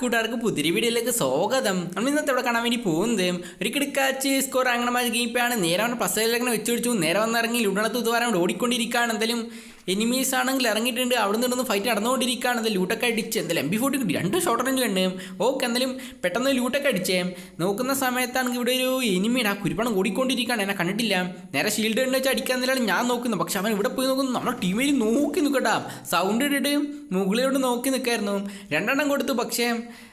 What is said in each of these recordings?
കൂട്ടുകാർക്ക് പുതിരി വീഡിയോയിലേക്ക് സ്വാഗതം. നമ്മൾ ഇന്നത്തെ ഇവിടെ കാണാൻ വേണ്ടി പോകുന്നത് ഒരു കിടക്കാച്ച് സ്കോർ അങ്ങനെ ഗെയിപ്പാണ് നേരെ അവൻ പസയിലേക്ക് വെച്ചു പിടിച്ചു. നേരെ വന്നിറങ്ങി ലുടണത്ത് തൂത്തുവാരം ഓടിക്കൊണ്ടിരിക്കുകയാണ്. എന്തായാലും എനിമീസ് ആണെങ്കിൽ ഇറങ്ങിയിട്ടുണ്ട്. അവിടെ നിന്ന് ഫൈറ്റ് നടന്നുകൊണ്ടിരിക്കുകയാണ്. അത് ലൂട്ടൊക്കെ അടിച്ച്. എന്തായാലും എം ബി ഫോർട്ടി കിട്ടി രണ്ട് ഷോർട്ട് റേഞ്ച് കണ്ട്. ഓക്കെ എന്തായാലും പെട്ടെന്ന് ലൂട്ടൊക്കെ അടിച്ചേ. നോക്കുന്ന സമയത്താണെങ്കിൽ ഇവിടെ ഒരു എനിമിയുടെ ആ കുരുപ്പണം ഓടിക്കൊണ്ടിരിക്കുകയാണ്. എന്നെ കണ്ടിട്ടില്ല. നേരെ ഷീൽഡ് കണ്ട് വെച്ച് അടിക്കാൻ ഞാൻ നോക്കുന്നത് പക്ഷെ അവൻ ഇവിടെ പോയി നോക്കുന്നു. നമ്മുടെ ടീമിൽ നോക്കി നിൽക്കട്ടാ. സൗണ്ട് ഇട്ടിട്ട് മുകളിലോട്ട് നോക്കി നിൽക്കായിരുന്നു. രണ്ടെണ്ണം കൊടുത്തു. പക്ഷേ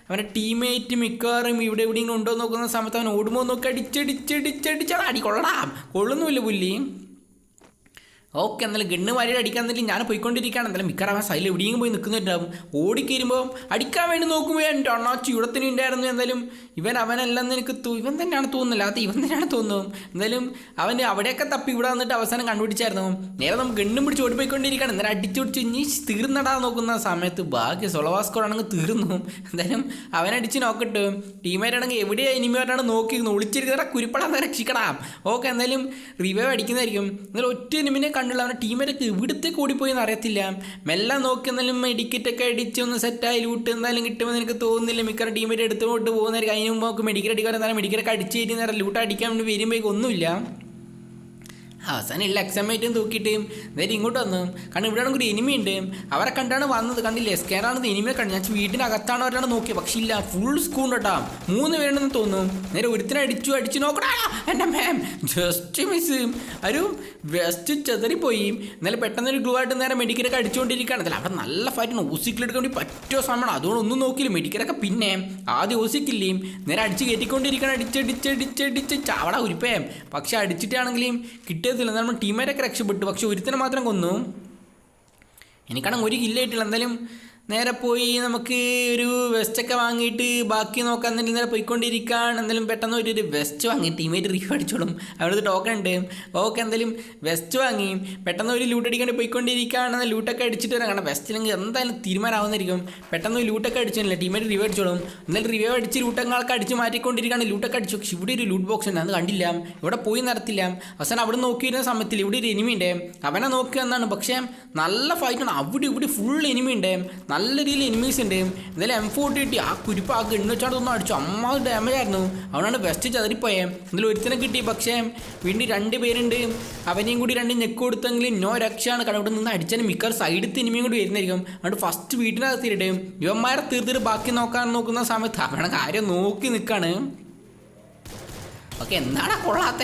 അവന്റെ ടീമേറ്റ് മിക്കവാറും ഇവിടെ എവിടെയെങ്കിലും ഉണ്ടോ നോക്കുന്ന സമയത്ത് അവൻ ഓടുമ്പോൾ നോക്കി അടിച്ചടിച്ചടിച്ചടിച്ചാണ് അടി കൊള്ളടാം. കൊള്ളുന്നുമില്ല പുല്ലി ഓക്കെ എന്നാലും ഗണ്ണ് വാരി അടിക്കാൻ തന്നെ ഞാൻ പോയിക്കൊണ്ടിരിക്കുകയാണ്. എന്തായാലും മിക്കവാറും സൈഡിൽ എവിടെയെങ്കിലും പോയി നിൽക്കുന്നുണ്ടാവും. ഓടിക്കരുമ്പോൾ അടിക്കാൻ വേണ്ടി നോക്കുമ്പോൾ എന്റെ അണ്ണാച്ചി ഇവിടത്തിന് ഉണ്ടായിരുന്നു. എന്തായാലും ഇവൻ അവനല്ലെന്ന് എനിക്ക് ഇവൻ തന്നെയാണ് തോന്നുന്നില്ല അത് ഇവൻ തന്നെയാണ് തോന്നുന്നു എന്തായാലും അവൻ അവിടെയൊക്കെ തപ്പി ഇവിടെ വന്നിട്ട് അവസാനം കണ്ടുപിടിച്ചായിരുന്നു. നേരെ നമുക്ക് ഗണ്ണും പിടിച്ച് ഓടിപ്പോയിക്കൊണ്ടിരിക്കുകയാണ്. എന്നാലും അടിച്ചു പിടിച്ച് ഇനി തീർന്നടാ നോക്കുന്ന സമയത്ത് ബാക്കി സൊളവാസ്കോടാണെങ്കിൽ തീർന്നു. എന്തായാലും അവനടിച്ച് നോക്കട്ടെ. ടീമായിട്ടാണെങ്കിൽ എവിടെയാണ് ഇനിമേറ്റാണ് നോക്കിയിരുന്നു ഒളിച്ചിരിക്കുന്ന കുരിപ്പടാന്ന് രക്ഷിക്കടാം. ഓക്കെ എന്തായാലും റിവൈവ് അടിക്കുന്നതായിരിക്കും. എന്നാലും ഒറ്റ എനിമിനെ കണ്ടുള്ള അവരുടെ ടീമിലേക്ക് ഇവിടുത്തേക്ക് ഓടിപ്പോയി എന്ന് അറിയത്തില്ല. മെല്ലെ നോക്കി എന്നാലും മെഡിക്കറ്റൊക്കെ അടിച്ച് ഒന്ന് സെറ്റായി ലൂട്ട് എന്തായാലും കിട്ടുമെന്ന് എനിക്ക് തോന്നുന്നില്ല. മിക്കവാറും ടീമേറ്റ് എടുത്തുകൊണ്ട് പോകുന്നവർക്ക് അതിന് മുമ്പ് നമുക്ക് മെഡിക്കൽ അടിക്കാൻ എന്നാലും മെഡിക്കലൊക്കെ അടിച്ച് കയറ്റി ലൂട്ട് അടിക്കാൻ വേണ്ടി വരുമ്പോഴേക്കും ഒന്നുമില്ല. അവസാനം ഇല്ല എക്സാമേറ്റും തൂക്കിയിട്ടും നേരെ ഇങ്ങോട്ട് വന്നു. കാരണം ഇവിടെ ആണെങ്കിൽ എനിമി ഉണ്ട്. അവരെ കണ്ടാണ് വന്നത്. കണ്ടില്ലേ? സ്കാനാണെന്ന് എനിമിയെ കണ്ടു. ഞാൻ വീട്ടിന്റെ അകത്താണ് അവരാണ് നോക്കിയത്. പക്ഷേ ഇല്ല ഫുൾ സ്കൂൾ കേട്ടാ മൂന്ന് പേരുണ്ടെന്ന് തോന്നുന്നു. നേരെ ഒരുത്തിനെ അടിച്ചു അടിച്ചു. നോക്കടാ! എന്റെ മാം ജസ്റ്റ് മിസ് ഒരു വെസ്റ്റ് ചെതറിപ്പോയി. എന്നാലും പെട്ടെന്ന് ഒരു ഗ്ലൂ ആയിട്ട് നേരെ മെഡിക്കലൊക്കെ അടിച്ചുകൊണ്ടിരിക്കുകയാണ്. അതിൽ അവിടെ നല്ല ഫൈറ്റാണ് ഊസിക്കിലെടുക്കാൻ വേണ്ടി പറ്റുമോ സമയമാണ് അതുകൊണ്ട് ഒന്നും നോക്കില്ല മെഡിക്കലൊക്കെ പിന്നെ ആദ്യം ഓസിക്കില്ലേയും നേരെ അടിച്ച് കയറ്റിക്കൊണ്ടിരിക്കണം അടിച്ചടിച്ചടിച്ചടിച്ച് അവിടെ ഉരുപ്പേ. പക്ഷെ അടിച്ചിട്ടാണെങ്കിലും കിട്ടിയതില്ല നമ്മൾ ടീമേറ്റൊക്കെ രക്ഷപ്പെട്ടു. പക്ഷെ ഒരുത്തിനെ മാത്രം കൊന്നു. എനിക്കാണെങ്കിൽ ഒരു കില്ലായിട്ടില്ല എന്തായാലും നേരെ പോയി നമുക്ക് ഒരു വെസ്റ്റൊക്കെ വാങ്ങിയിട്ട് ബാക്കി നോക്കാൻ തന്നെ നേരെ പോയിക്കൊണ്ടിരിക്കുകയാണ് എന്തായാലും പെട്ടെന്ന് ഒരു വെസ്റ്റ് വാങ്ങി ടീമേറ്റ് റീഫ് അടിച്ചോളും. അവിടുത്തെ ടോക്കൺ ഉണ്ട്. ഓക്കെ എന്തായാലും വെസ്റ്റ് വാങ്ങി. പെട്ടെന്ന് ഒരു ലൂട്ട് അടിക്കാണ്ട് പോയിക്കൊണ്ടിരിക്കുകയാണ് ലൂട്ടൊക്കെ അടിച്ചിട്ട് വരാം. കാരണം വെസ്റ്റിലെങ്കിൽ എന്തായാലും തീരുമാനമാവുന്നതായിരിക്കും. പെട്ടെന്ന് ഒരു ലൂട്ടൊക്കെ അടിച്ചില്ല ടീമേറ്റ് റിവ്യൂ അടിച്ചോളും. എന്നാലും റിവ്യൂ അടിച്ച് ലൂട്ടങ്ങളൊക്കെ അടിച്ച് മാറ്റിക്കൊണ്ടിരിക്കുകയാണ് ലൂട്ടൊക്കെ അടിച്ചു. പക്ഷെ ഇവിടെ ഒരു ലൂട്ട് ബോക്സ് ഉണ്ട്. അത് കണ്ടില്ല. ഇവിടെ പോയി നടത്തില്ല. അവസാനം അവിടെ നോക്കിയിരുന്ന സമയത്തിൽ ഇവിടെ ഒരു എനിമി ഉണ്ട്. അവനെ നോക്കുക എന്നാണ്. പക്ഷേ നല്ല ഫൈറ്റാണ് അവിടെ ഇവിടെ ഫുൾ എനിമി ഉണ്ട്. നല്ല രീതിയിൽ എനിമീസ് ഉണ്ട് എന്തായാലും എം ഫോർട്ടി കിട്ടി ആ കുരിപ്പ് ആ ഗണ്ണ് വെച്ചാണ്ട് ഒന്നും അടിച്ചു. അമ്മ ഡാമേജ് ആയിരുന്നു. അവനാണ് വെസ്റ്റ് ചതറിപ്പോയേ എന്തായാലും ഒരുത്തിനെ കിട്ടി. പക്ഷേ വീണ്ടും രണ്ട് പേരുണ്ട്. അവനെയും കൂടി രണ്ട് ഞെക്ക് കൊടുത്തെങ്കിലും നോ രക്ഷയാണ്. കാരണം ഇവിടെ നിന്ന് അടിച്ചാൽ മിക്ക സൈഡിൽ ഇനിമയും കൂടി വരുന്നതായിരിക്കും. അതുകൊണ്ട് ഫസ്റ്റ് വീട്ടിനകത്തിട്ട് ഇവന്മാരെ തീർത്തിട്ട് ബാക്കി നോക്കാൻ നോക്കുന്ന സമയത്ത് അവനെ കാര്യം നോക്കി നിൽക്കാണ് ഓക്കെ എന്താണ് കൊള്ളാത്ത.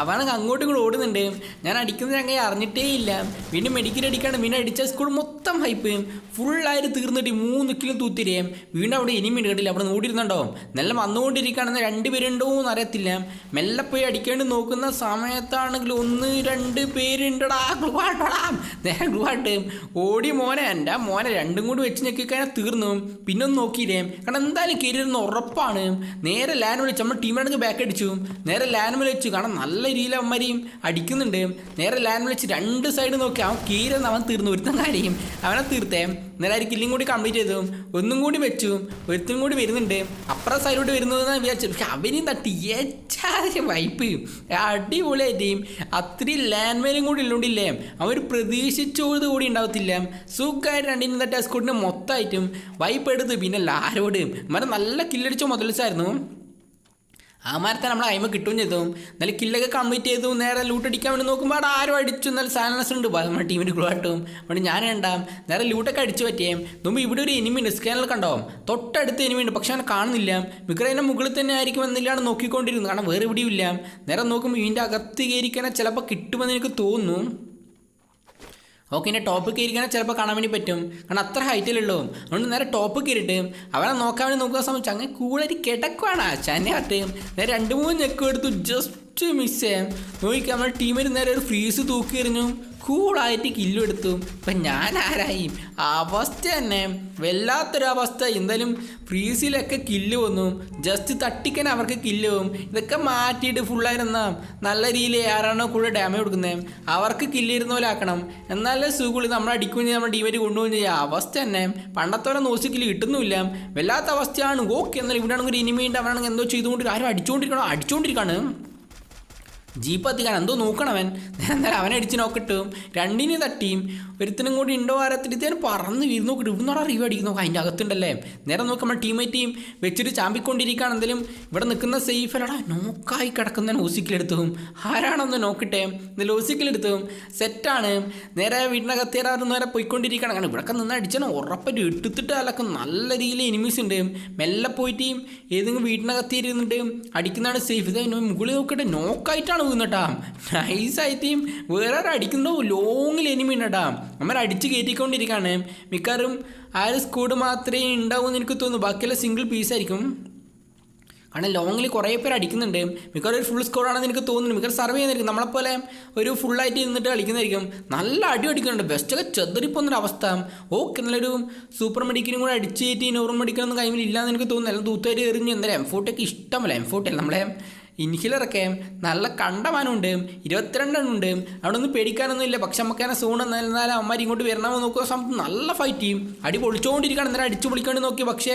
അവനൊക്കെ അങ്ങോട്ടും ഇങ്ങോട്ട് ഓടുന്നുണ്ട്. ഞാൻ അടിക്കുന്ന അങ്ങനെ അറിഞ്ഞിട്ടേ ഇല്ല. പിന്നെ മെഡിക്കൽ അടിക്കാണ്ട് പിന്നെ അടിച്ച സ്കൂൾ മൊത്തം ഹൈപ്പ് ഫുള്ളായിട്ട് തീർന്നിട്ട് മൂന്ന് കിലോ തൂത്തിരേം. വീണ്ടും അവിടെ ഇനിയും കേട്ടില്ല അവിടെ ഓടിയിരുന്നുണ്ടോ നല്ല വന്നുകൊണ്ടിരിക്കുകയാണെന്ന് രണ്ടുപേരുണ്ടോ എന്ന് അറിയത്തില്ല. മെല്ലെ പോയി അടിക്കേണ്ടി നോക്കുന്ന സമയത്താണെങ്കിൽ ഒന്ന് രണ്ട് പേരുണ്ടടാ. ഗ്ലുവാട്ടടാ നേരെ ഗ്ലുവാട്ട് ഓടി മോനെ. എന്റെ മോനെ രണ്ടും കൂടി വെച്ച് ഞെക്കിക്കഴിഞ്ഞാൽ തീർന്നു. പിന്നെ ഒന്നും നോക്കിയില്ലേ. കാരണം എന്തായാലും കയറിയിരുന്ന ഉറപ്പാണ്. നേരെ ലാൻ വിളിച്ച് നമ്മൾ ടീമാണെങ്കിൽ ബാക്ക് അടിച്ചു. നേരെ ലാൻ വിളിച്ചു കാരണം നല്ല രീതിയിൽ അവന്മാരെയും അടിക്കുന്നുണ്ട്. നേരെ ലാൻ വിളിച്ച് രണ്ട് സൈഡ് നോക്കി അവൻ കീരെന്ന് അവൻ തീർന്നു. ഒരുത്തം കാര്യം. അവനെ തീർത്തേ. നേരെ ആ കില്ലും കൂടി കംപ്ലീറ്റ് ചെയ്തു. ഒന്നും കൂടി വെച്ചു. ഒരുത്തും കൂടി വരുന്നുണ്ട്. അപ്പുറം സൈഡിലോട്ട് വരുന്നതെന്ന് വിചാരിച്ചു. പക്ഷെ അവനെയും തട്ടി. ഏച്ചാതെ വൈപ്പ് അടിപൊളിയായിട്ടും. അത്രയും ലാൻഡ് മേലും കൂടി ഉള്ളോണ്ടില്ലേ? അവർ പ്രതീക്ഷിച്ചത് കൂടി ഉണ്ടാവത്തില്ല. സുഖമായിട്ട് രണ്ടിനും തട്ടി ആ സ്കൂട്ടിന് മൊത്തമായിട്ടും വൈപ്പ് എടുത്ത്. പിന്നെ ലാരോട്. മരം നല്ല കില്ലടിച്ച മുതലിച്ചായിരുന്നു ആ മരത്തെ നമ്മൾ അയിമ കിട്ടുകയും ചെയ്തു. എന്നാലും കില്ലൊക്കെ കംപ്ലീറ്റ് ചെയ്തു നേരെ ലൂട്ട് അടിക്കാൻ വേണ്ടി നോക്കുമ്പോൾ അവിടെ ആരും അടിച്ചു എന്നാലും സാലൻസ് ഉണ്ട് നമ്മുടെ ടീമിന്റെ കിട്ടും അവിടെ ഞാൻ ഉണ്ടാവും നേരെ ലൂട്ടൊക്കെ അടിച്ചു പറ്റിയേ. മുമ്പ് ഇവിടെ ഒരു എനിമി ഉണ്ട്. സ്കാനിൽ ഉണ്ടാവും തൊട്ടടുത്ത് എനിമി ഉണ്ട്. പക്ഷെ അവനെ കാണുന്നില്ല. മിക്കറ അതിന്റെ മുകളിൽ തന്നെ ആയിരിക്കും എന്നില്ലാണ് നോക്കിക്കൊണ്ടിരുന്നത്. കാരണം വേറെ എവിടെയും ഇല്ല. നേരെ നോക്കുമ്പോൾ ഇതിന്റെ അകത്ത് കയറിക്കാനെ ചിലപ്പോൾ കിട്ടുമെന്ന് എനിക്ക് തോന്നുന്നു. ഓക്കെ ഇനി ടോപ്പ് കയറിക്കാൻ ചിലപ്പോൾ കാണാൻ വേണ്ടി പറ്റും. കാരണം അത്ര ഹൈറ്റിലുള്ളൂ അതുകൊണ്ട് നേരെ ടോപ്പ് കയറിയിട്ട് അവനെ നോക്കാൻ വേണ്ടി നോക്കുന്ന സമയത്ത് അങ്ങനെ കൂളരി കിടക്കുവാണ്. ചെന്നൈ അത് നേരെ രണ്ട് മൂന്ന് ഞെക്കും എടുത്തു. ജസ്റ്റ് മിസ് ചെയ്യാം നോക്കിക്കാൻ നമ്മുടെ ടീമിൽ നേരെ ഒരു ഫ്രീസ് തൂക്കി എറിഞ്ഞു കൂളായിട്ട് കില്ലെടുത്തു ഇപ്പം ഞാൻ ആരായി അവസ്ഥ തന്നെ. വല്ലാത്തൊരവസ്ഥ. എന്തായാലും ഫ്രീസിലൊക്കെ കില്ല് വന്നു. ജസ്റ്റ് തട്ടിക്കാൻ അവർക്ക് കില്ല് പോകും ഇതൊക്കെ മാറ്റിയിട്ട് ഫുള്ളായിരുന്ന നല്ല രീതിയിൽ ആരാണോ കൂടെ ഡാമേജ് കൊടുക്കുന്നത് അവർക്ക് കില്ലിരുന്ന പോലെ ആക്കണം. എന്നാലേ സുഖുള്ളി നമ്മൾ അടിക്കുകയും നമ്മുടെ ടീമേറ്റ് കൊണ്ടുപോകും ചെയ്യുക അവസ്ഥ തന്നെ. പണ്ടത്തോടെ നോസിക്കില്ല കില്ല് കിട്ടുന്നുമില്ല. വല്ലാത്ത അവസ്ഥയാണ്. ഓക്കെ എന്നാൽ ഇവിടെ ആണെങ്കിൽ ഇനിമയുണ്ട് അവനാണെങ്കിൽ എന്തോ ചെയ്തുകൊണ്ട് ആരും അടിച്ചുകൊണ്ടിരിക്കണം അടിച്ചുകൊണ്ടിരിക്കുകയാണ് ജീപ്പ് എത്തിക്കാൻ എന്തോ നോക്കണവൻ. നേരം അവനെ അടിച്ച് നോക്കിട്ടും രണ്ടിനെ തട്ടിയും ഒരുത്തിനും കൂടി ആരത്തിൽ ഇതേ പറന്ന് വീർന്ന് നോക്കിട്ട് ഇവിടുന്നോടാ റിവ് അടിക്കുന്നു. അതിന്റെ അകത്തുണ്ടല്ലേ? നേരെ നോക്കി നമ്മൾ ടീമേറ്റ് വെച്ചിട്ട് ചാമ്പിക്കൊണ്ടിരിക്കുകയാണ്. എന്തെങ്കിലും ഇവിടെ നിൽക്കുന്ന സേഫ് അല്ലടാ നോക്കായി കിടക്കുന്ന ഓസിക്കിലെടുത്തും ആരാണെന്ന് നോക്കട്ടെ? എന്നാലും ഓസിക്കിലെടുത്തും സെറ്റാണ്. നേരെ വീടിനകത്തേറാറ് നേരെ പോയിക്കൊണ്ടിരിക്കുകയാണ്. കാരണം ഇവിടെയൊക്കെ നിന്ന് അടിച്ചാൽ ഉറപ്പായിട്ട് എടുത്തിട്ട് അല്ലൊക്കെ നല്ല രീതിയിൽ എനിമീസ് ഉണ്ട്. മെല്ലെ പോയിട്ട് ഏതെങ്കിലും വീട്ടിനകത്തിരുന്നിട്ട് അടിക്കുന്നതാണ് സേഫ്. ഇത് മുകളിൽ നോക്കട്ടെ. നോക്കായിട്ടാണ് വീഴുന്നട്ടാ നൈസായിട്ട് വേറെ ആരും അടിക്കുന്നോ ലോങ്ങിൽ എനിമി ഉണ്ടട്ടാ നമ്മൾ അടിച്ച് കയറ്റിക്കൊണ്ടിരിക്കുകയാണ് മിക്കവാറും ആ ഒരു സ്കൂഡ് മാത്രമേ ഉണ്ടാവൂ എന്ന് എനിക്ക് തോന്നുന്നു. ബാക്കിയെല്ലാം സിംഗിൾ പീസ് ആയിരിക്കും. കാരണം ലോങ്ങിൽ കുറേ പേര് അടിക്കുന്നുണ്ട്. മിക്കവാറും ഒരു ഫുൾ സ്കോറാണെന്ന് എനിക്ക് തോന്നുന്നു. മിക്കവാറും സർവേ ചെയ്യുന്നതായിരിക്കും. നമ്മളെപ്പോലെ ഒരു ഫുള്ളായിട്ട് ഇരുന്നിട്ട് കളിക്കുന്നതായിരിക്കും. നല്ല അടി അടിക്കുന്നുണ്ട്. ബെസ്റ്റൊക്കെ ചെതറിപ്പോന്നൊരു അവസ്ഥ. ഓക്കെ നല്ലൊരു സൂപ്പർ മെഡിക്കലും കൂടെ അടിച്ച് കയറ്റി നോർമൽ മെഡിക്കലൊന്നും കൈമിൽ ഇല്ലാന്ന് എനിക്ക് തോന്നുന്നു. എല്ലാം തൂത്തേരി എറിഞ്ഞ് എന്തായാലും എം ഫോർട്ടൊക്കെ ഇഷ്ടമല്ല എം ഫോർട്ടല്ല നമ്മളെ ഇൻഹിലറൊക്കെ നല്ല കണ്ടമാനുണ്ട് ഇരുപത്തിരണ്ടെണ്ണുണ്ട്. അവിടെ ഒന്നും പേടിക്കാനൊന്നും ഇല്ല പക്ഷെ നമുക്ക് അങ്ങനെ സോൺ എന്നാലും അമ്മമാർ ഇങ്ങോട്ട് വരണമെന്ന് നോക്കുക. സമയത്ത് നല്ല ഫൈറ്റ് ചെയ്യും. അടി പൊളിച്ചുകൊണ്ടിരിക്കുകയാണ് നേരെ അടിച്ചു പൊളിക്കാണ്ട് നോക്കി. പക്ഷേ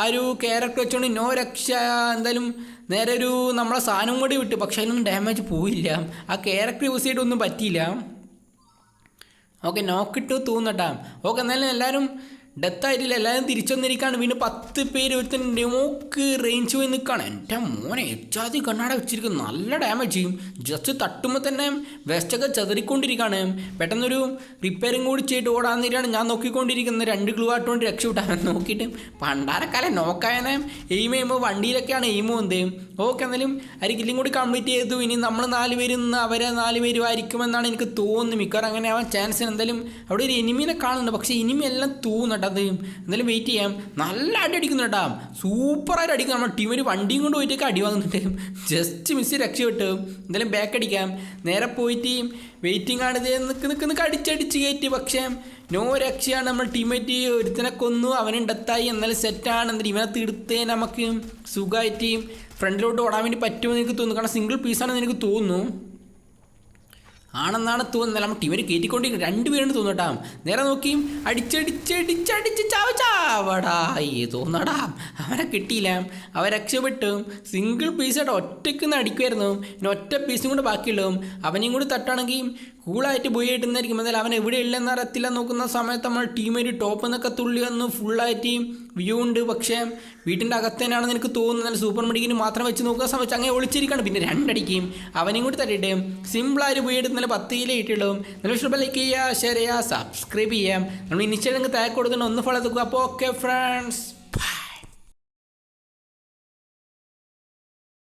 ആ ഒരു ക്യാരക്ടർ വെച്ചുകൊണ്ട് നോ രക്ഷ എന്തായാലും നേരെ ഒരു നമ്മളെ സാധനം കൂടി വിട്ടു. പക്ഷെ അതിനൊന്നും ഡാമേജ് പോയില്ല ആ ക്യാരക്ടർ യൂസ് ചെയ്തിട്ടൊന്നും പറ്റിയില്ല. ഓക്കെ നോക്കിട്ട് തോന്നട്ടാ ഓക്കെ എന്നാലും എല്ലാവരും ഡെത്ത് ആയിട്ടില്ല എല്ലാവരും തിരിച്ചു വീണ്ടും പത്ത് പേര് ഒരുത്തൻ ഡെമോക്ക് റേഞ്ച് പോയി നിൽക്കുകയാണ് എന്റെ മോനെ എച്ചാതി കണ്ണാട വെച്ചിരിക്കും നല്ല ഡാമേജ് ചെയ്യും. ജസ്റ്റ് തട്ടുമ്പോൾ തന്നെ വെസ്റ്റൊക്കെ ചതറിക്കൊണ്ടിരിക്കുകയാണ് പെട്ടെന്നൊരു റിപ്പയറിങ് കൂടി ചെയ്തിട്ട് ഓടാൻ നേരാണ് ഞാൻ നോക്കിക്കൊണ്ടിരിക്കുന്നത്. രണ്ട് ഗ്ലൂ ആട്ടുകൊണ്ട് രക്ഷപ്പെട്ടാൽ നോക്കിയിട്ട് പണ്ടാരക്കാലം നോക്കായനെ എയിം ചെയ്യുമ്പോൾ വണ്ടിയിലൊക്കെയാണ് എയിം പോകുന്നത് ഓക്കെ എന്നാലും കില്ലും കൂടി കംപ്ലീറ്റ് ചെയ്തു. ഇനി നമ്മൾ നാല് പേര് നിന്ന് അവരെ നാല് പേരും ആയിരിക്കുമെന്നാണ് എനിക്ക് തോന്നുന്നത്. മിക്കവാറും അങ്ങനെ ആവാൻ ചാൻസ് എന്തായാലും അവിടെ ഒരു എനിമീനെ കാണുന്നുണ്ട്. പക്ഷേ ഇനിമി എല്ലാം തൂന്നുണ്ട് അത് വെയിറ്റ് ചെയ്യാം. നല്ല അടി അടിക്കുന്നു കേട്ടാ. സൂപ്പറായിട്ട് അടിക്കും നമ്മുടെ ടീം ഒരു വണ്ടിയും കൊണ്ട് പോയിട്ടൊക്കെ അടി വാങ്ങുന്നുണ്ട്. ജസ്റ്റ് മിസ് രക്ഷപ്പെട്ടു. എന്തായാലും ബാക്ക് അടിക്കാം. നേരെ പോയിട്ട് വെയിറ്റിംഗ് ആണ് നിൽക്ക് നിൽക്ക് നിൽക്ക് അടിച്ചടിച്ച് കയറ്റി. പക്ഷേ നോ രക്ഷയാണ്. നമ്മൾ ടീമേറ്റ് ഒരുത്തനെ കൊന്നു. അവനുണ്ടത്തായി എന്നാലും സെറ്റാണ് എന്നിട്ട് ഇവനെ തീർത്തേ നമുക്ക് സുഖമായിട്ട് ഫ്രണ്ടിലോട്ട് ഓടാൻ വേണ്ടി പറ്റുമെന്ന് എനിക്ക് തോന്നുന്നു. കാരണം സിംഗിൾ പീസാണെന്ന് എനിക്ക് തോന്നുന്നു. ആണെന്നാണ് തോന്നുന്നത്. നമ്മൾ ടീമിനെ കയറ്റിക്കൊണ്ടിരിക്കും രണ്ടുപേരാണ് തോന്നട്ടാ നേരെ നോക്കിയും അടിച്ചടിച്ചടിച്ചടിച്ച് ചാവ ചാവടാ. തോന്നടാ. അവനെ കിട്ടിയില്ല. അവൻ രക്ഷപ്പെട്ടു. സിംഗിൾ പീസായിട്ട് ഒറ്റയ്ക്ക് നിന്ന് അടിക്കുമായിരുന്നു പിന്നെ ഒറ്റ പീസും കൂടെ ബാക്കിയുള്ളതും. അവനെയും കൂടി തട്ടാണെങ്കിൽ കൂളായിട്ട് പോയി നിന്നായിരിക്കും എന്നാൽ അവൻ എവിടെ ഇല്ലെന്ന് അറിയത്തില്ല. നോക്കുന്ന സമയത്ത് നമ്മൾ ടീമേറ്റ് ടോപ്പ് എന്നൊക്കെ തുള്ളി വന്ന് ഫുള്ളായിട്ട് വ്യൂ ഉണ്ട്. പക്ഷേ വീട്ടിന്റെ അകത്ത് തന്നെയാണെന്ന് എനിക്ക് തോന്നുന്നത് സൂപ്പർ മെഡിക്കിന് മാത്രം വെച്ച് നോക്കുക. സമയത്ത് അങ്ങനെ ഒളിച്ചിരിക്കുകയാണ്. പിന്നെ രണ്ടടിക്കും അവനെയും കൂടി തട്ടിയിട്ട് സിമ്പിളായിട്ട് പോയി എടുത്ത് നല്ല പത്ത് കിലോ ഇട്ടിടും നല്ല ഇഷ്ടം ലൈക്ക് ചെയ്യുക ഷെയർ ചെയ്യുക സബ്സ്ക്രൈബ് ചെയ്യാം നമ്മൾ ഇനിഷ്യൽ നിങ്ങൾക്ക് തയ്യാറെടുക്കുന്നുണ്ട് ഒന്ന് ഫോളോ എടുക്കുക അപ്പോൾ ഓക്കെ ഫ്രണ്ട്സ്